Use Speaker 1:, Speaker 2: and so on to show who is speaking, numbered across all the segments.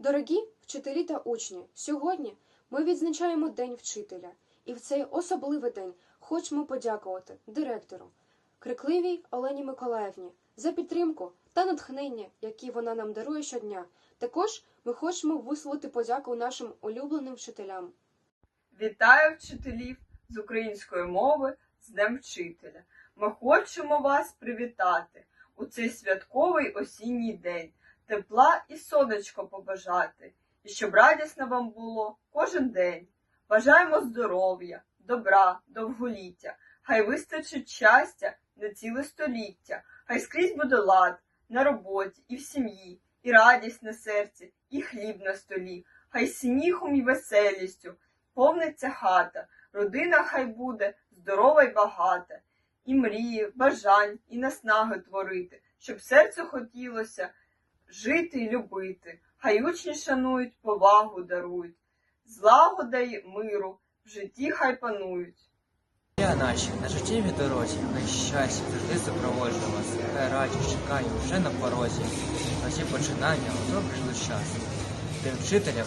Speaker 1: Дорогі вчителі та учні, сьогодні ми відзначаємо День вчителя, і в цей особливий день хочемо подякувати директору, крикливій Олені Миколаївні за підтримку та натхнення, які вона нам дарує щодня. Також ми хочемо висловити подяку нашим улюбленим вчителям.
Speaker 2: Вітаю вчителів з української мови з Днем Вчителя. Ми хочемо вас привітати у цей святковий осінній день, тепла і сонечко побажати, і щоб радісно вам було кожен день. Бажаємо здоров'я, добра, довголіття, хай вистачить щастя на ціле століття, хай скрізь буде лад на роботі і в сім'ї, і радість на серці, і хліб на столі, хай сміхом і веселістю повниться хата, родина хай буде здорова й багата, і мрії, бажань, і наснаги творити, щоб серцю хотілося жити й любити, хай учні шанують, повагу дарують, злагода й миру в житті хай панують.
Speaker 3: Я наші, на життєвій дорозі, хай щастя завжди супроводжує вас, хай радість чекає вже на порозі. На ці починання у добрий час. Тим вчителям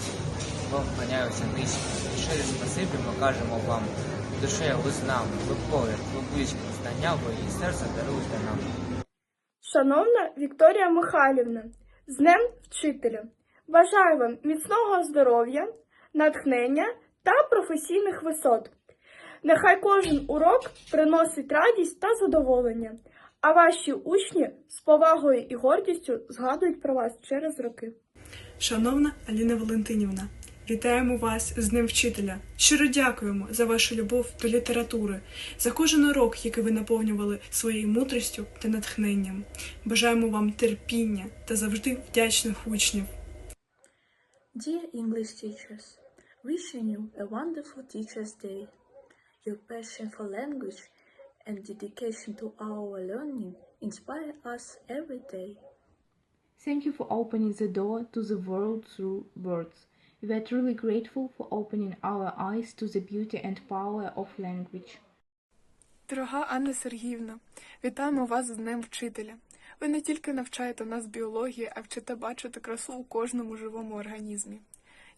Speaker 3: вам вклоняюся низько, і щире спасибі ми кажемо вам. Душею ви з нами, ви поряд, ви близько, знання ви і серце даруєте нам.
Speaker 4: Шановна Вікторія Михайлівна, з Днем Вчителя! Бажаю вам міцного здоров'я, натхнення та професійних висот. Нехай кожен урок приносить радість та задоволення, а ваші учні з повагою і гордістю згадують про вас через роки.
Speaker 5: Шановна Аліна Валентинівна, вітаємо вас з Днем Вчителя. Щиро дякуємо за вашу любов до літератури, за кожен урок, який ви наповнювали своєю мудрістю та натхненням. Бажаємо вам терпіння та завжди вдячних учнів.
Speaker 6: Dear English teachers, wishing you a wonderful Teachers' Day. Your passion for language and dedication to our learning inspire us every day.
Speaker 7: Thank you for opening the door to the world through words. We are truly grateful for opening our eyes to the beauty and power of language.
Speaker 8: Дорога Анна Сергіївна, вітаємо вас з Днем Вчителя. Ви не тільки навчаєте нас біології, а вчите бачити красу у кожному живому організмі.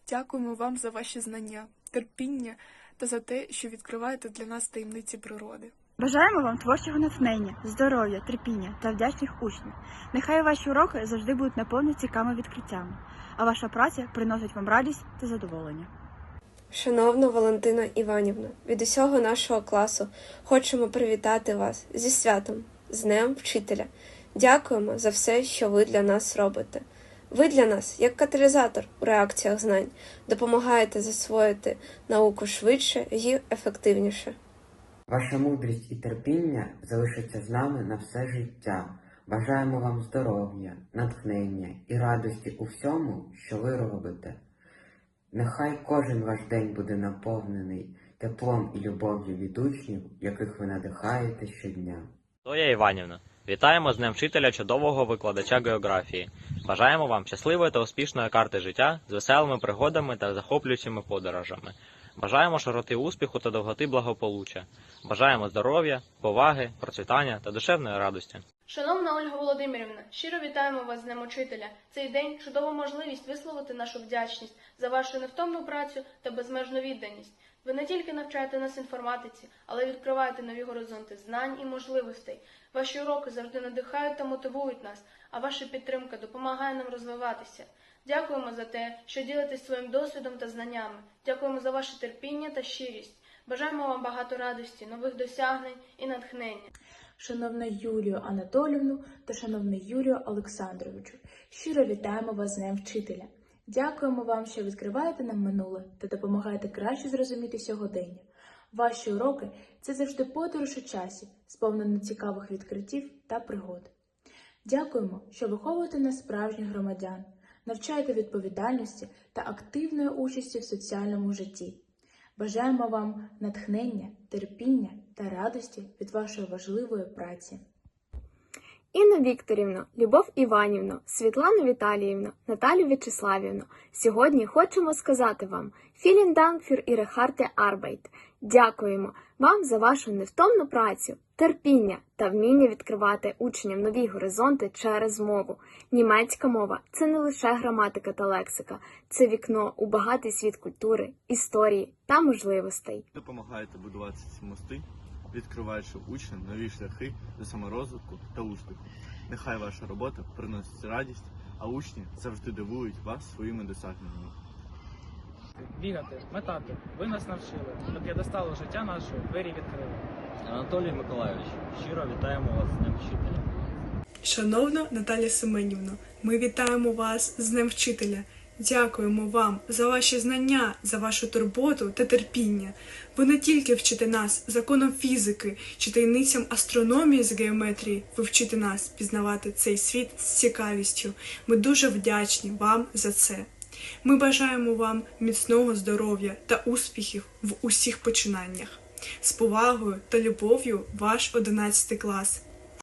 Speaker 8: Дякуємо вам за ваші знання, терпіння та за те, що відкриваєте для нас таємниці природи.
Speaker 9: Бажаємо вам творчого натхнення, здоров'я, терпіння та вдячних учнів. Нехай ваші уроки завжди будуть наповнені цікавими відкриттями, а ваша праця приносить вам радість та задоволення.
Speaker 10: Шановна Валентина Іванівна, від усього нашого класу хочемо привітати вас зі святом, з Днем Вчителя. Дякуємо за все, що ви для нас робите. Ви для нас, як каталізатор у реакціях знань, допомагаєте засвоїти науку швидше і ефективніше.
Speaker 11: Ваша мудрість і терпіння залишаться з нами на все життя. Бажаємо вам здоров'я, натхнення і радості у всьому, що ви робите. Нехай кожен ваш день буде наповнений теплом і любов'ю від учнів, яких ви надихаєте щодня.
Speaker 12: Зоя Іванівна, вітаємо з Днем вчителя чудового викладача географії. Бажаємо вам щасливої та успішної карти життя з веселими пригодами та захоплюючими подорожами. Бажаємо широти успіху та довготи благополуччя. Бажаємо здоров'я, поваги, процвітання та душевної радості.
Speaker 13: Шановна Ольга Володимирівна, щиро вітаємо вас з Днем Учителя. Цей день чудова можливість висловити нашу вдячність за вашу невтомну працю та безмежну відданість. Ви не тільки навчаєте нас інформатиці, але й відкриваєте нові горизонти знань і можливостей. Ваші уроки завжди надихають та мотивують нас, а ваша підтримка допомагає нам розвиватися. Дякуємо за те, що ділитесь своїм досвідом та знаннями. Дякуємо за ваше терпіння та щирість. Бажаємо вам багато радості, нових досягнень і натхнення.
Speaker 6: Шановна Юлію Анатолівну та шановний Юрію Олександровичу, щиро вітаємо вас з Днем Вчителя. Дякуємо вам, що відкриваєте нам минуле та допомагаєте краще зрозуміти сьогодення. Ваші уроки це завжди подорож у часі, сповнена цікавих відкриттів та пригод. Дякуємо, що виховуєте нас справжніх громадян, навчаєте відповідальності та активної участі в соціальному житті. Бажаємо вам натхнення, терпіння та радості від вашої важливої праці.
Speaker 14: Інну Вікторівну, Любов Іванівну, Світлану Віталіївну, Наталю В'ячеславівну. Сьогодні хочемо сказати вам Dank für Ihre harte Arbeit. Дякуємо вам за вашу невтомну працю, терпіння та вміння відкривати учням нові горизонти через мову. Німецька мова це не лише граматика та лексика, це вікно у багатий світ культури, історії та можливостей.
Speaker 15: Допомагаєте будувати ці мости, відкриваючи учням нові шляхи до саморозвитку та успіху. Нехай ваша робота приносить радість, а учні завжди дивують вас своїми досягненнями.
Speaker 16: Бігати, метати. Ви нас навчили. До п'єдесталу життя нашого двері відкрили.
Speaker 12: Анатолій Миколайович, щиро вітаємо вас з Днем Вчителя.
Speaker 5: Шановна Наталя Семенівна, ми вітаємо вас з Днем Вчителя. Дякуємо вам за ваші знання, за вашу турботу та терпіння. Ви не тільки вчите нас законом фізики чи таємницям астрономії з геометрії, ви вчите нас пізнавати цей світ з цікавістю. Ми дуже вдячні вам за це. Ми бажаємо вам міцного здоров'я та успіхів в усіх починаннях. З повагою та любов'ю, ваш 11 клас.